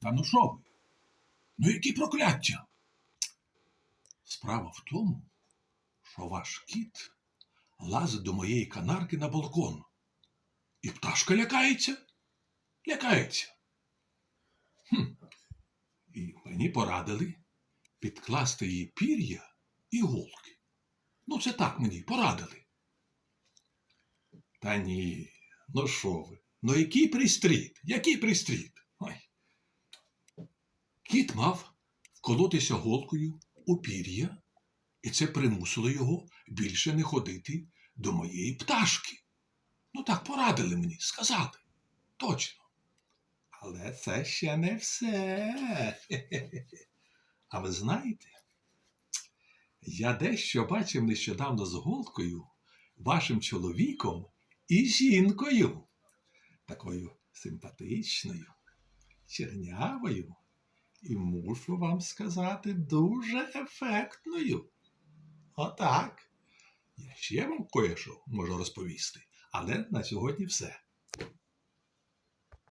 Та ну що ви? Ну які прокляття? Справа в тому, що ваш кіт лазить до моєї канарки на балкон. І пташка лякається. Лякається. Хм. І мені порадили підкласти їй пір'я і голки. Ну, це так мені порадили. Та ні, ну що ви? Ну який пристріт? Який пристріт? Кіт мав вколотися голкою у пір'я, і це примусило його більше не ходити до моєї пташки. Ну так порадили мені сказати. Точно. Але це ще не все. А ви знаєте, я дещо бачив нещодавно з голкою, вашим чоловіком і жінкою. Такою симпатичною, чернявою і мушу вам сказати, дуже ефектною. Отак. Я ще вам кое-що можу розповісти, але на сьогодні все.